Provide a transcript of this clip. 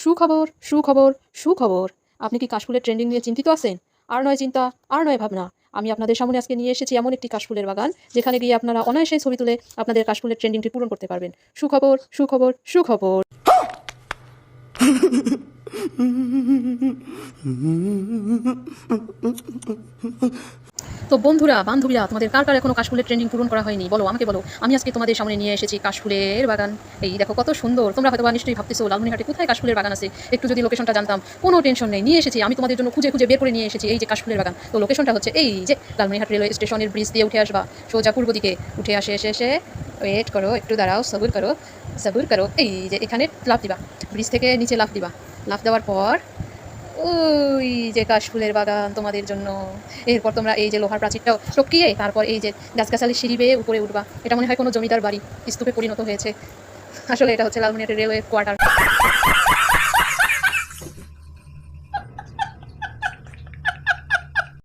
সুখবর সুখবর সুখবর। আপনি কি কাশফুলের ট্রেন্ডিং নিয়ে চিন্তিত আছেন? আর নয় চিন্তা, আর নয় ভাবনা। আমি আপনাদের সামনে আজকে নিয়ে এসেছি এমন একটি কাশফুলের বাগান, যেখানে গিয়ে আপনারা অনায়াসে ছবি তুলে আপনাদের কাশফুলের ট্রেন্ডিংটি পূরণ করতে পারবেন। সুখবর সুখবর সুখবর। তো বন্ধুরা, বান্ধবীরা, তোমাদের কার কার এখনও কাশফুলের ট্রেন্ডিং পূরণ করা হয়নি? বলো, আমাকে বলো। আমি আজকে তোমাদের সামনে নিয়ে এসেছি কাশফুলের বাগান। এই দেখো, কত সুন্দর। তোমরা হয়তো নিশ্চয়ই ভাবতেছো লালমনিহাটে কোথায় কাশফুলের বাগান আছে? একটু যদি লোকেশনটা জানতাম, কোনো টেনশন নেই। নিয়ে এসেছি, আমি তোমাদের জন্য খুঁজে খুঁজে বের করে নিয়ে এসেছি এই যে কাশফুলের বাগান। তো লোকেশনটা হচ্ছে এই যে লালমনিহাট রেলওয়ে স্টেশনের ব্রিজ দিয়ে উঠে আসবা। সোজা পূর্ব দিকে উঠে আসে, এসে এসে ওয়েট করো, একটু দাঁড়াও সবুর করো সবুর করো। এই যে এখানে লাফ দিবা। ব্রিজ থেকে নিচে লাফ দিবা। লাফ দেওয়ার পর ওই যে কাশফুলের বাগান তোমাদের জন্য। এরপর তোমরা এই যে লোহার প্রাচীরটাও টপকিয়ে তারপর এই যে গাছগাছালি সিঁড়ি বেয়ে উপরে উঠবা। এটা মনে হয় কোনো জমিদার বাড়ি। স্তূপে পরিণত হয়েছে। আসলে এটা হচ্ছে লালমনিয়াটের রেলওয়ে কোয়ার্টার।